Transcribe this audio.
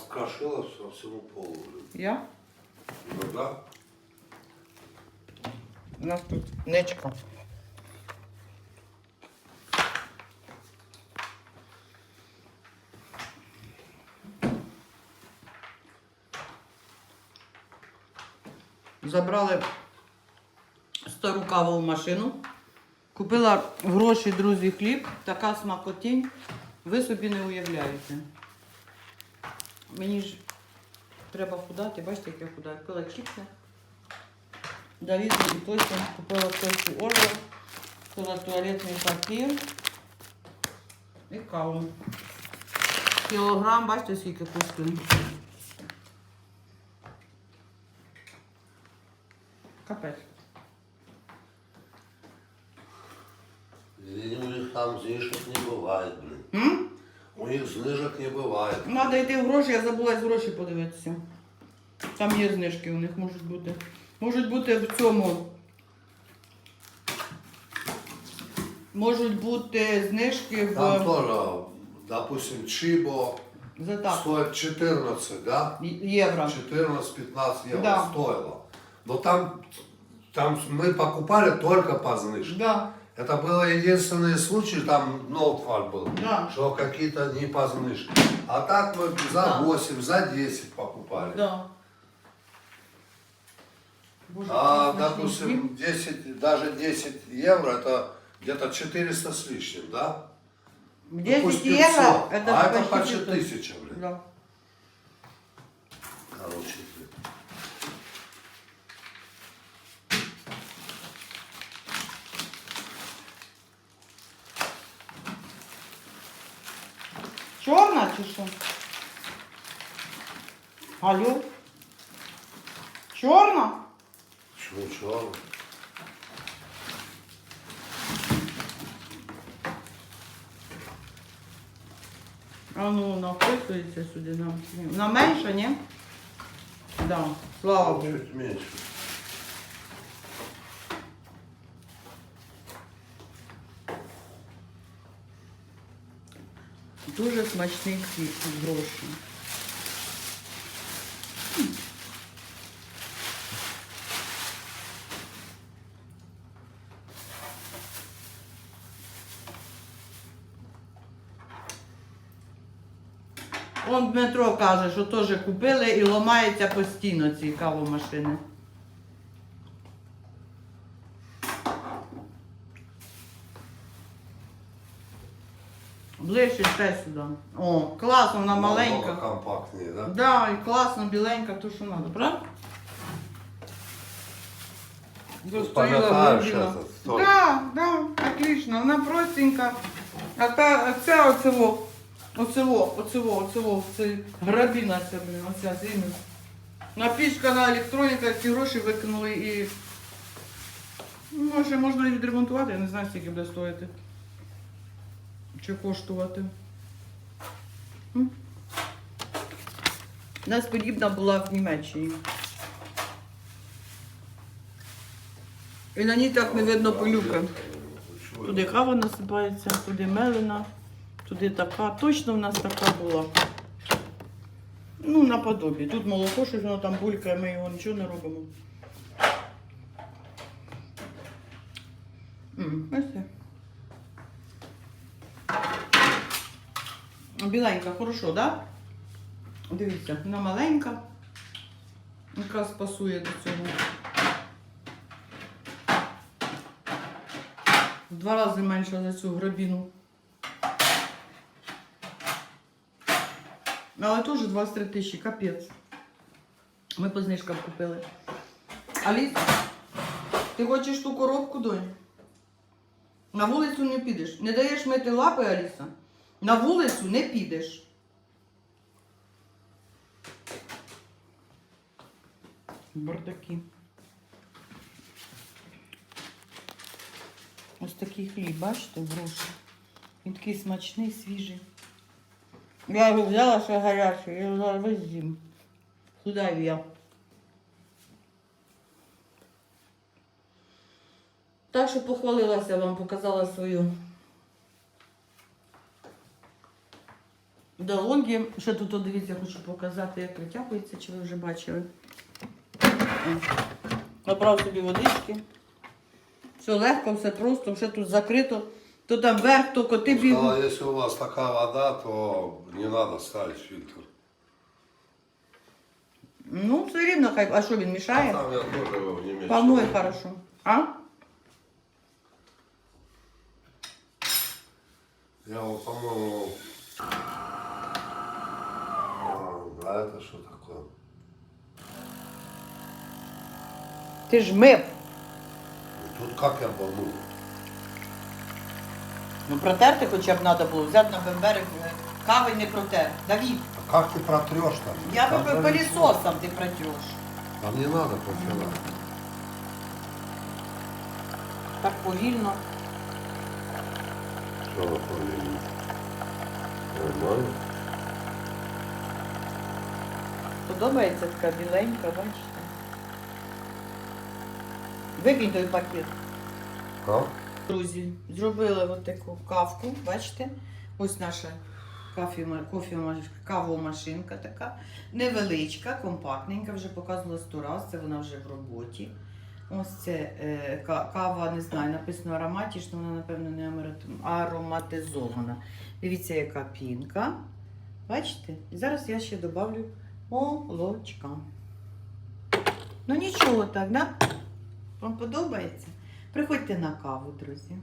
раскрошила по всему полу. Я? Ну да. У нас тут нечка. Забрали стару кавову машину. Купила гроші, друзі, хліб. Така смакотінь. Ви собі не уявляєте. Мені ж треба худати, бачите, як я худаю. Купила чіпси. Давид і потім купила точку Орла, купила туалетний папір і каву. Кілограм, бачите, скільки коштує. Капець. Них там знижек не бывает, блин. М? У них знижек не бывает. Надо йти в гроші, я забула з гроші подивитися. Там є знижки у них можуть бути. Можуть бути в цьому. Можуть бути знижки в Там тоже, допустим, Чибо за так, стоит 14, да? євро. 14-15 евро Да. стоило. Но там, там мы покупали только по знижке. Да. Это был единственный случай, там ноутфаль был, Да. что какие-то не по знижке. А так мы за Да. 8, за 10 покупали. Да. Боже, А, допустим, хліб. 10, даже 10 евро, это где-то 400 с лишним, да? Ну, 10 пусть евро, 500, это а это почти почти 500. тысяча, блин. Да. Короче, Чорна чи що? Алло? Чорна? Чего, чего? А ну, написується сюди нам. На менше, ні? Да, слава Богу. Чуть меньше. Дуже смачний хліб з гроші. Он Дмитро каже, що теж купили і ламається постійно ці кавомашини. Ближче ще сюди. О, класно, вона маленька. Компактнее, да? Да, і класно, біленька, то що треба, правда? Столик? Да, да, отлично, вона простенька. А та, ця оцево, оцево, оцево, оцево, це грабіна ця, блін, оця зимна. Напічкана електроніка, ці гроші викинули і... Ну, може, можна і відремонтувати, я не знаю, скільки буде стоїти. Чи коштувати. У нас подібна була в Німеччині. І на ній так не видно пилюки. Туди кава насипається, туди мелена, туди така. Точно в нас така була. Ну, наподобі. Тут молоко, щось воно там булькає, ми його нічого не робимо. Бачите? Біленька, хорошо, так? Да? Дивіться, вона маленька. Якраз пасує до цього. В два рази менша за цю грабіну. Але теж 23 тисячі, капець. Ми по знижкам купили. Аліс, ти хочеш ту коробку, донь? На вулицю не підеш. Не даєш мити лапи, Аліса? На вулицю не підеш. Бардаки. Ось такий хліб, бачите, гроші. Він такий смачний, свіжий. Я його взяла ще гарячий, я зараз весь з'їм. Худаю я. Так що похвалилася вам, показала свою Дологи. Ще тут, от, дивіться, хочу показати, як витягується, чи ви вже бачили. Набрав собі водички. Все легко, все просто, все тут закрито. То там верх, то коти Сказала, бігають. если у вас такая вода, то не надо ставить фильтр. Ну, все рівно, хай. А що він мішає? там я его не мешаю. Помой хорошо. А? Я его, по-моему А это что такое? Ти ж мив. Тут как я помыл? Ну протерти хоча б треба було. Взяти на бемберик е, кави не протер. Давід, А как ты протрешь там? я Там би же пилісосом ти протреш. Там не надо протирать. Так повільно. Что такое? Нормально? Подобається така біленька, бачите. Викинь той пакет. А? Друзі, зробили от таку кавку, бачите? Ось наша кавомашинка така. Невеличка, компактненька, вже показувала сто раз, це вона вже в роботі. Ось це е, кава, не знаю, написано ароматічно, вона, напевно, не ароматизована. Дивіться, яка пінка. Бачите? І зараз я ще додавлю молочка. Ну нічого так, да? Вам подобається? Приходьте на каву, друзі.